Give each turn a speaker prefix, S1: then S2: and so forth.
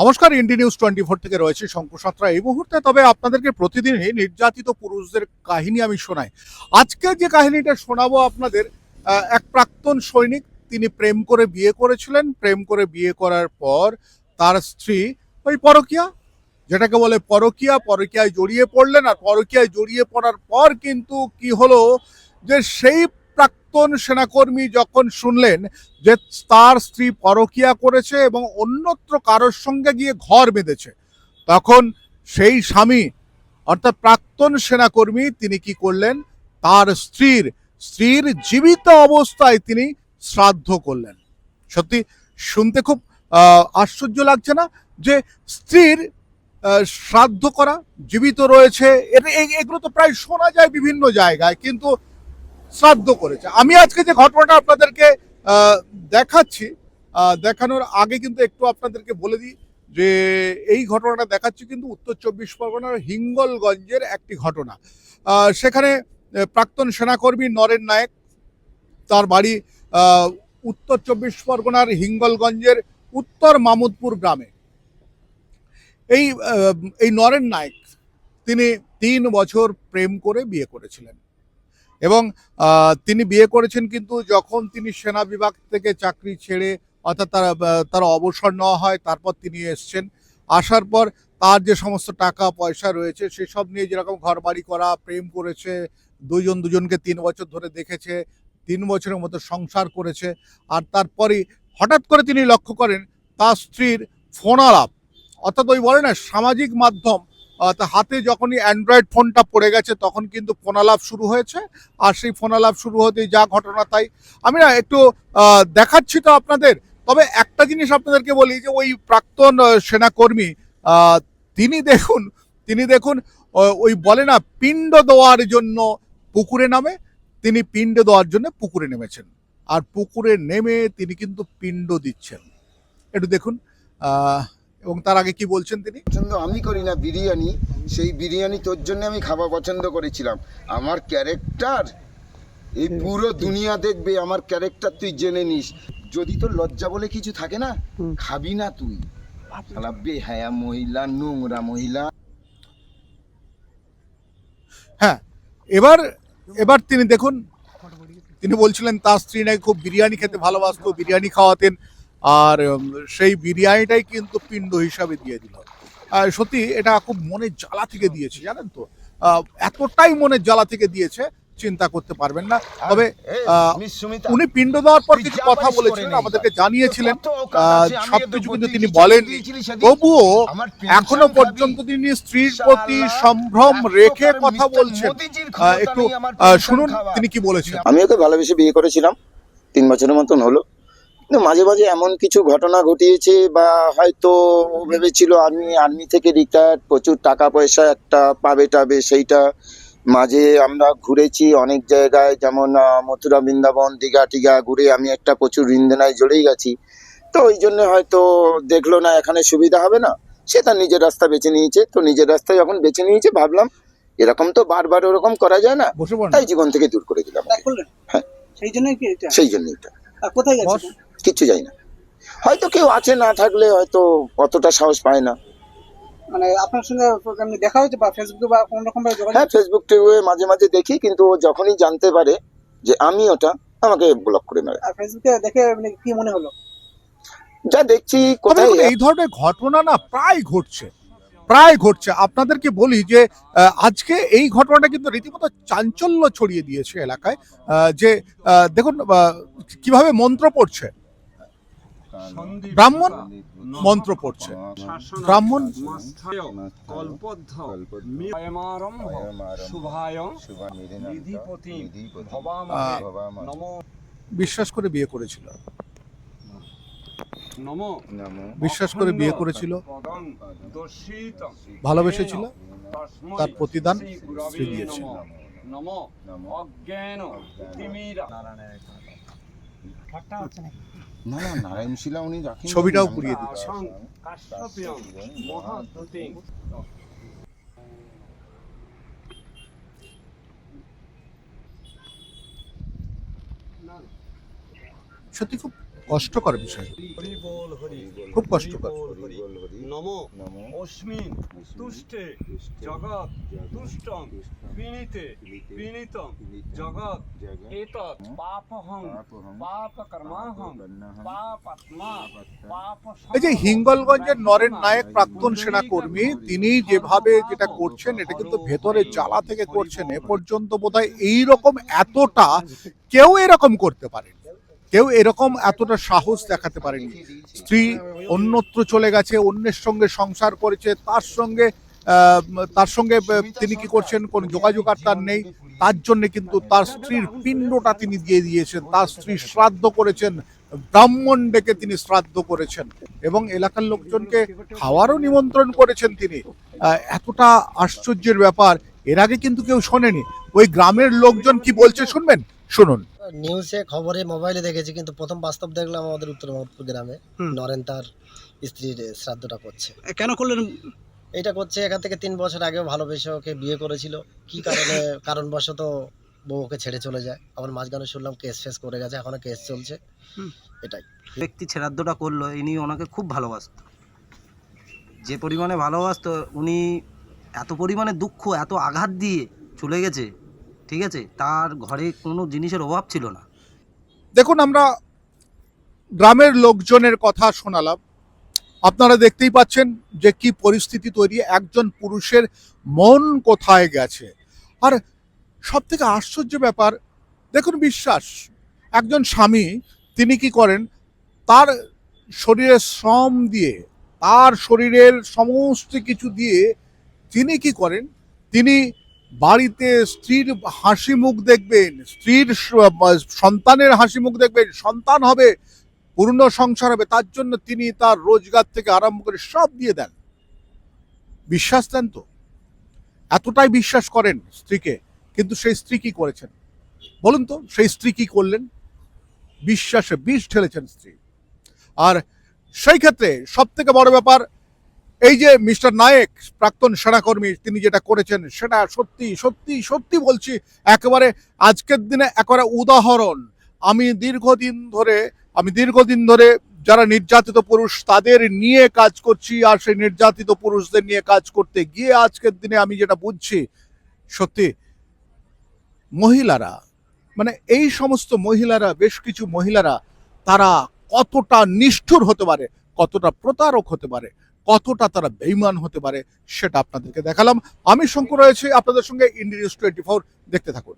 S1: নমস্কার ইন্ডি news twenty four থেকে রয়েছে শঙ্কর সাঁতরা। এই মুহূর্তে তবে আপনাদেরকে প্রতিদিনই নির্যাতিত পুরুষদের কাহিনী আমি শোনাই। আজকে যে কাহিনীটা শোনাবো আপনাদের এক প্রাক্তন সৈনিক, তিনি প্রেম করে বিয়ে করেছিলেন। প্রেম করে বিয়ে করার পর তার স্ত্রী ওই পরকিয়া, যেটাকে বলে পরকিয়া, পরকিয়ায় জড়িয়ে পড়লেন। আর পরকিয়ায় জড়িয়ে পড়ার পর কিন্তু কি হলো যে সেই প্রাক্তন সেনাকর্মী যখন শুনলেন যে তার স্ত্রী পরকিয়া করেছে এবং অন্যত্র কারোর সঙ্গে গিয়ে ঘর বেঁধেছে, তখন সেই স্বামী, অর্থাৎ প্রাক্তন সেনাকর্মী, তিনি কি করলেন? তার স্ত্রীর স্ত্রীর জীবিত অবস্থায় তিনি শ্রাদ্ধ করলেন। সত্যি শুনতে খুব আশ্চর্য লাগছে না যে স্ত্রীর শ্রাদ্ধ করা, জীবিত রয়েছে, এর- এ- এগুলো তো প্রায় শোনা যায় বিভিন্ন জায়গায়, কিন্তু শ্রাদ্ধ করেছে। আমি আজকে যে ঘটনাটা আপনাদেরকে দেখাচ্ছি দেখানোর আগে কিন্তু একটু আপনাদেরকে বলে দিই যে এই ঘটনাটা দেখাচ্ছি কিন্তু উত্তর চব্বিশ পরগনার হিঙ্গলগঞ্জের একটি ঘটনা। সেখানে প্রাক্তন সেনাকর্মী নরেন নায়েক, তার বাড়ি উত্তর চব্বিশ পরগনার হিঙ্গলগঞ্জের উত্তর মামুদপুর গ্রামে। এই এই নরেন নায়েক, তিনি তিন বছর প্রেম করে বিয়ে করেছিলেন। এবং তিনি বিয়ে করেছেন কিন্তু যখন তিনি সেনা বিভাগ থেকে চাকরি ছেড়ে অর্থাৎ তার তার অবসর নেওয়া হয়, তারপর তিনি এসছেন। আসার পর তার যে সমস্ত টাকা পয়সা রয়েছে, সেসব নিয়ে যেরকম ঘর বাড়ি করা, প্রেম করেছে দুজন দুজনকে তিন বছর ধরে দেখেছে, তিন বছরের মতো সংসার করেছে, আর তারপরে হঠাৎ করে তিনি লক্ষ্য করেন তার স্ত্রীর ফোন আলাপ অর্থাৎ ওই বলে না, সামাজিক মাধ্যম হাতে যখনই অ্যান্ড্রয়েড ফোনটা পড়ে গেছে, তখন কিন্তু ফোন আলাপ শুরু হয়েছে। আর সেই ফোন আলাপ শুরু হতেই যা ঘটনা তাই। আমি না একটু দেখাচ্ছি তো আপনাদের। তবে একটা জিনিস আপনাদেরকে বলি যে, ওই প্রাক্তন সেনাকর্মী তিনি দেখুন তিনি দেখুন ওই বলে না, পিণ্ড দেওয়ার জন্য পুকুরে নামে, তিনি পিণ্ড দেওয়ার জন্য পুকুরে নেমেছেন। আর পুকুরে নেমে তিনি কিন্তু পিণ্ড দিচ্ছেন। একটু দেখুন এবং তার আগে কি বলছেন তিনি?
S2: পছন্দ আমি করি না বিরিয়ানি। সেই বিরিয়ানি তোর জন্য আমি খাওয়া পছন্দ করেছিলাম। আমার ক্যারেক্টার এই পুরো দুনিয়া দেখবে আমার ক্যারেক্টার তুই জেনে নিস। যদি তোর লজ্জা বলে কিছু থাকে না খাবি না তুই। বেহায়া মহিলা নোংরা মহিলা।
S1: হ্যাঁ এবার এবার তিনি দেখুন তিনি বলছিলেন তার স্ত্রী নাকি খুব বিরিয়ানি খেতে ভালোবাসতো বিরিয়ানি খাওয়াতেন। আর সেই বিরিয়ানিটাই কিন্তু পিণ্ড হিসাবে দিয়ে দিল। সত্যি এটা খুব মনের জ্বালা থেকে দিয়েছে জানেন তো? এতটাই মনের জ্বালা থেকে দিয়েছে চিন্তা করতে পারবেন না। তবে উনি পিণ্ড দেওয়ার পর কিছু কথা বলেছিলেন আমাদেরকে জানিয়েছিলেন। সবকিছু কিন্তু তিনি
S2: সেদিন।
S1: তবুও
S2: এখনও
S1: পর্যন্ত তিনি স্ত্রীর প্রতি সম্ভ্রম রেখে কথা বলছেন। একটু শুনুন তিনি কি বলেছেন।
S2: আমি ওকে ভালোবেসে বিয়ে করেছিলাম। তিন বছরের মতন হলো। মাঝে মাঝে এমন কিছু ঘটনা ঘটিয়েছে বা হয়তো ও ভেবেছিল আর্মি আর্মি থেকে রিটায়ার্ড প্রচুর টাকা পয়সা একটা পাবে টাবে সেইটা। মাঝে আমরা ঘুরেছি অনেক জায়গায় যেমন মথুরা বৃন্দাবন দীঘা টিঘা ঘুরে আমি একটা প্রচুর রিন্দেনায় জড়েই গেছি। তো ওই জন্য হয়তো দেখল না এখানে সুবিধা হবে না। সে তার নিজের রাস্তা বেছে নিয়েছে। তো নিজের রাস্তা যখন বেছে নিয়েছে ভাবলাম এরকম তো বারবার ওরকম করা যায় না। তাই জীবন থেকে দূর করে দিলাম। হ্যাঁ।
S3: সেই জন্যই
S2: সেই জন্যই এটা।
S3: কোথায় গেছে।
S2: কিচ্ছু যাই না। হয়তো কেউ আছে না থাকলে হয়তো অতটা সাহস পায় না।
S3: মানে আপনার সঙ্গে দেখা হয়েছে বা ফেসবুকে বা কোন রকম ভাবে
S2: হ্যাঁ ফেসবুক টেবে মাঝে মাঝে দেখি কিন্তু ও যখনই জানতে পারে যে আমি ওটা আমাকে ব্লক করে মেরে।
S3: আর ফেসবুকে দেখে মানে কি মনে হলো?
S2: যা দেখছি কোথায়
S1: এই ধরনের ঘটনা না প্রায় ঘটছে। প্রায় ঘটছে। আপনাদেরকে বলি যে আজকে এই ঘটনাটা কিন্তু রীতিমতো চাঞ্চল্য ছড়িয়ে দিয়েছে এলাকায়। যে দেখুন কীভাবে মন্ত্র পড়ছে। ব্রাহ্মণ মন্ত্র পড়ছে। ব্রাহ্মণ বিশ্বাস করে বিয়ে করেছিল।
S4: নম।
S1: বিশ্বাস করে বিয়ে করেছিল। ভালোবেসেছিল। তার প্রতিদান
S4: শ্রী গুরবে
S1: স্ত্রী দিয়েছে
S4: নম। নম। অজ্ঞান তিমিরা।
S2: না না নারায়ণ শিলা উনি রাখেন
S1: ছবিটাও পুড়িয়ে দিচ্ছে সত্যি খুব কষ্টকর বিষয়। খুব কষ্টকর।
S4: নমো। অস্মিন। তুষ্টে। জগৎ। তুষ্টম। পিণীতে পিণীতম জগৎ। এতৎ। পাপহং। পাপ কর্মাহং পাপাত্মা। পাপ
S1: এই যে হিঙ্গলগঞ্জের নরেন নায়ক প্রাক্তন সেনাকর্মী তিনি যেভাবে যেটা করছেন এটা কিন্তু ভেতরে জ্বালা থেকে করছেন এ পর্যন্ত বোধ বোধহয় এইরকম এতটা কেউ এরকম করতে পারেনি। কেউ এরকম এতটা সাহস দেখাতে পারেনি। স্ত্রী অন্যত্র চলে গেছে, অন্যের সঙ্গে সংসার করেছে, তার সঙ্গে তার সঙ্গে তিনি কি করছেন, কোন যোগাযোগ আর তার নেই, তার জন্য কিন্তু তার স্ত্রীর পিণ্ডটা তিনি দিয়ে দিয়েছেন, তার স্ত্রী শ্রাদ্ধ করেছেন, ব্রাহ্মণ ডেকে তিনি শ্রাদ্ধ করেছেন এবং এলাকার লোকজনকে খাওয়ারও নিমন্ত্রণ করেছেন তিনি। এতটা আশ্চর্যের ব্যাপার, এর আগে কিন্তু কেউ শোনেনি। ওই গ্রামের লোকজন কি বলছে শুনবেন? শুনুন।
S5: নিউজে খবরে মোবাইলে দেখেছি কিন্তু প্রথম বাস্তব দেখলাম আমাদের উত্তর মোহাম্মদপুর গ্রামে। নরেন তার স্ত্রীর শ্রাদ্ধটা করছে।
S3: কেন করলেন?
S5: এটা করছে এখান থেকে তিন বছর আগেও ভালোবেসে ওকে বিয়ে করেছিল। কি কারণে? কারণবশত বউ ওকে ছেড়ে চলে যায়। আবার মাঝখানে শুনলাম কেস ফেস করে গেছে এখনও কেস চলছে। এটাই।
S6: ব্যক্তি শ্রাদ্ধটা করল ইনি ওনাকে খুব ভালোবাসত। যে পরিমাণে ভালোবাসতো উনি এত পরিমাণে দুঃখ এত আঘাত দিয়ে চলে গেছে ঠিক আছে? তার ঘরে কোনো জিনিসের অভাব ছিল না।
S1: দেখুন, আমরা গ্রামের লোকজনের কথা শোনালাম। আপনারা দেখতেই পাচ্ছেন যে কি পরিস্থিতি তৈরি। একজন পুরুষের মন কোথায় গেছে? আর সব থেকে আশ্চর্য ব্যাপার, দেখুন বিশ্বাস, একজন স্বামী, তিনি কি করেন, তার শরীরের শ্রম দিয়ে, তার শরীরের সমস্ত কিছু দিয়ে তিনি কি করেন, তিনি বাড়িতে স্ত্রীর হাসি মুখ দেখবেন, স্ত্রীর সন্তানের হাসি মুখ দেখবেন, সন্তান হবে, পূর্ণ সংসার হবে, তার জন্য তিনি তার রোজগার থেকে আরম্ভ করে সব দিয়ে দেন। বিশ্বাস দেন তো? এতটাই বিশ্বাস করেন স্ত্রীকে, কিন্তু সেই স্ত্রী কি করেছেন? বলুন তো, সেই স্ত্রী কি করলেন? বিশ্বাসে বিষ ঢেলেছেন স্ত্রী। আর সেই ক্ষেত্রে সব থেকে বড় ব্যাপার এই যে মিস্টার নায়েক, প্রাক্তন সেনাকর্মী তিনি যেটা করেছেন, সেটা সত্যি সত্যি সত্যি বলছি, একেবারে আজকের দিনে একেবারে উদাহরণ। আমি দীর্ঘদিন ধরে, আমি দীর্ঘদিন ধরে যারা নির্যাতিত পুরুষ, তাদের নিয়ে কাজ করছি, আর সেই নির্যাতিত পুরুষদের নিয়ে কাজ করতে গিয়ে আজকের দিনে আমি যেটা বুঝছি, সত্যি, মহিলারা মানে এই সমস্ত মহিলারা, বেশ কিছু মহিলারা, তারা কতটা নিষ্ঠুর হতে পারে, কতটা প্রতারক হতে পারে কতটা তারা বেইমান হতে পারে সেটা আপনাদেরকে দেখালাম। আমি শঙ্কর রয়েছে, আপনাদের সঙ্গে ইন্ডিয়াস টোয়েন্টি ফোর দেখতে থাকুন।